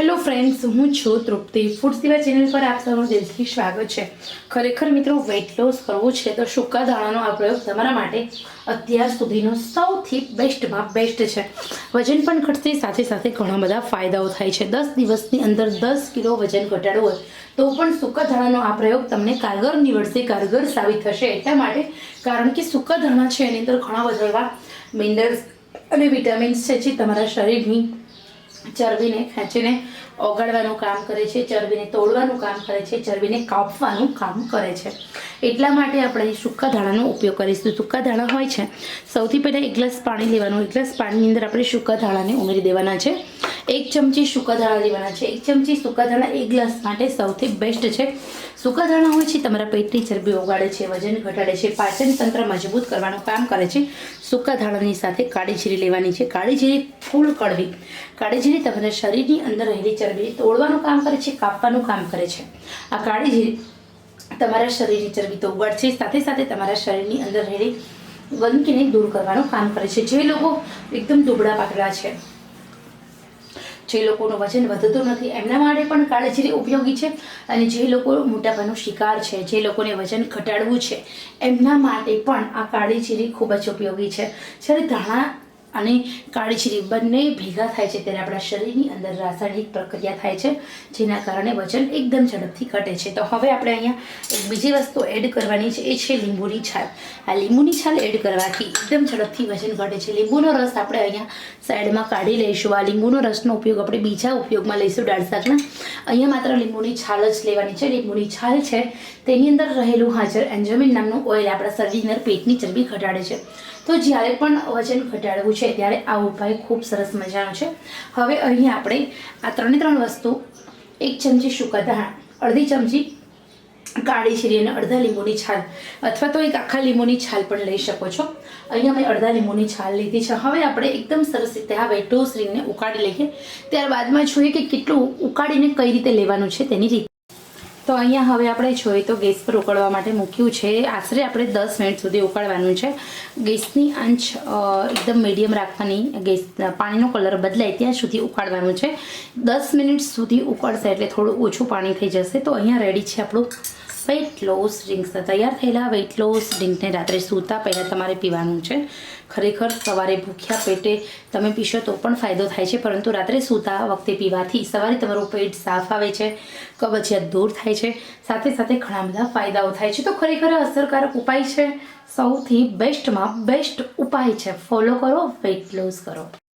Hello friends હું છું તૃપ્તિ. Food સિવાય ચેનલ પર આપ સૌનું દિલથી સ્વાગત છે. ખરેખર મિત્રો વેઇટ લોસ કરવું છે તો સૂકા દાણાનો આ પ્રયોગ તમારા માટે અત્યાર સુધીનો સૌથી બેસ્ટમાં બેસ્ટ છે. વજન પણ ઘટશે, સાથે સાથે ઘણા બધા ફાયદાઓ થાય છે. દસ દિવસની અંદર દસ કિલો વજન ઘટાડવું હોય તો પણ સૂકા ધાણાનો આ પ્રયોગ તમને કારગર નીવડશે, કારગર સાબિત થશે. એટલા માટે કારણ કે સૂકા ધાણા છે એની અંદર ઘણા બધા મિનરલ્સ અને વિટામિન્સ છે જે તમારા શરીરની ચરબીને ખેંચીને ઓગાળવાનું કામ કરે છે, ચરબીને તોડવાનું કામ કરે છે, ચરબીને કાપવાનું કામ કરે છે. એટલા માટે આપણે સૂકા ધાણાનો ઉપયોગ કરીશું. સૂકા ધાણા હોય છે, સૌથી પહેલાં એક ગ્લાસ પાણી લેવાનું એક ગ્લાસ પાણીની અંદર આપણે સૂકા ધાણાને ઉમેરી દેવાના છે. એક ચમચી સૂકા ધાણા લેવાના છે. એક ચમચી સૂકા ધાણા એક ગ્લાસ માટે સૌથી બેસ્ટ છે. સૂકા ધાણા હોય છે, તમારા પેટની ચરબી ઓગાળે છે, વજન ઘટાડે છે પાચન તંત્ર મજબૂત કરવાનું કામ કરે છે. સૂકા ધાણાની સાથે કાળી જીરી લેવાની છે. કાળી જીરી ફૂલ કડવી. કાળી જીરી તમારા શરીરની અંદર રહેલી ચરબી તોડવાનું કામ કરે છે, કાપવાનું કામ કરે છે. આ કાળી જીરી તમારા શરીરની ચરબી તો ઉગાડશે, સાથે સાથે તમારા શરીરની અંદર રહેલી ગંદકીને દૂર કરવાનું કામ કરે છે. જે લોકો એકદમ દુબળા પાતળા છે, જે લોકોનું વજન વધતું નથી, એમના માટે પણ કાળજીરી ઉપયોગી છે અને જે લોકો મોટાભાગનો શિકાર છે, જે લોકોને વજન ઘટાડવું છે, એમના માટે પણ આ કાળીજીરી ખૂબ જ ઉપયોગી છે. જ્યારે ધાણા અને કાળી જીરી બંને ભેગા થાય છે ત્યારે આપણા શરીરની અંદર રાસાયણિક પ્રક્રિયા થાય છે, જેના કારણે વજન એકદમ ઝડપથી ઘટે છે. તો હવે આપણે અહીંયા એક બીજી વસ્તુ એડ કરવાની છે, એ છે લીંબુની છાલ. આ લીંબુની છાલ એડ કરવાથી એકદમ ઝડપથી વજન ઘટે છે. લીંબુનો રસ આપણે અહીંયા સાઈડમાં કાઢી લઈશું. આ લીંબુનો રસનો ઉપયોગ આપણે બીજા ઉપયોગમાં લઈશું દાળ શાકના. અહીંયા માત્ર લીંબુની છાલ જ લેવાની છે. લીંબુની છાલ છે, તેની અંદર રહેલું હાજર એન્જોમિન નામનું ઓઇલ આપણા શરીરની અંદર પેટની ચરબી ઘટાડે છે. તો જ્યારે પણ વજન ઘટાડવું છે ત્યારે આ ઉપાય ખૂબ સરસ મજાનો છે. હવે અહીં આપણે આ ત્રણે ત્રણ વસ્તુ, એક ચમચી સૂકા ધાણા, અડધી ચમચી કાળી શીરી અને અડધા લીંબુની છાલ, અથવા તો એક આખા લીંબુની છાલ પણ લઈ શકો છો. અહીંયા મેં અડધા લીંબુની છાલ લીધી છે. હવે આપણે એકદમ સરસ રીતે આ વેટોસ રીંગને ઉકાળી લઈએ. ત્યારબાદમાં જોઈએ કે કેટલું ઉકાળીને કઈ રીતે લેવાનું છે તેની રીત તો અહીંયા હવે આપણે જોઈએ તો ગેસ પર ઉકળવા માટે મૂક્યું છે. આશરે આપણે દસ મિનિટ સુધી ઉકાળવાનું છે. ગેસની આંચ એકદમ મીડિયમ રાખવાની, ગેસ, પાણીનો કલર બદલાય ત્યાં સુધી ઉકાળવાનું છે. દસ મિનિટ સુધી ઉકળશે એટલે થોડું ઓછું પાણી થઈ જશે. તો અહીંયા રેડી છે આપણું વેઇટ લોસ ડ્રિંક્સ તૈયાર થયેલા વેઇટ લોસ ડ્રિંકને રાત્રે સૂતા પહેલાં તમારે પીવાનું છે. ખરેખર સવારે ભૂખ્યા પેટે તમે પીશો તો પણ ફાયદો થાય છે, પરંતુ રાત્રે સૂતા વખતે પીવાથી સવારે તમારું પેટ સાફ આવે છે, કબજિયાત દૂર થાય છે. સાથે સાથે ઘણા બધા ફાયદાઓ થાય છે. તો ખરેખર અસરકારક ઉપાય છે. સૌથી બેસ્ટમાં બેસ્ટ ઉપાય છે. ફોલો કરો વેઇટ લોસ કરો.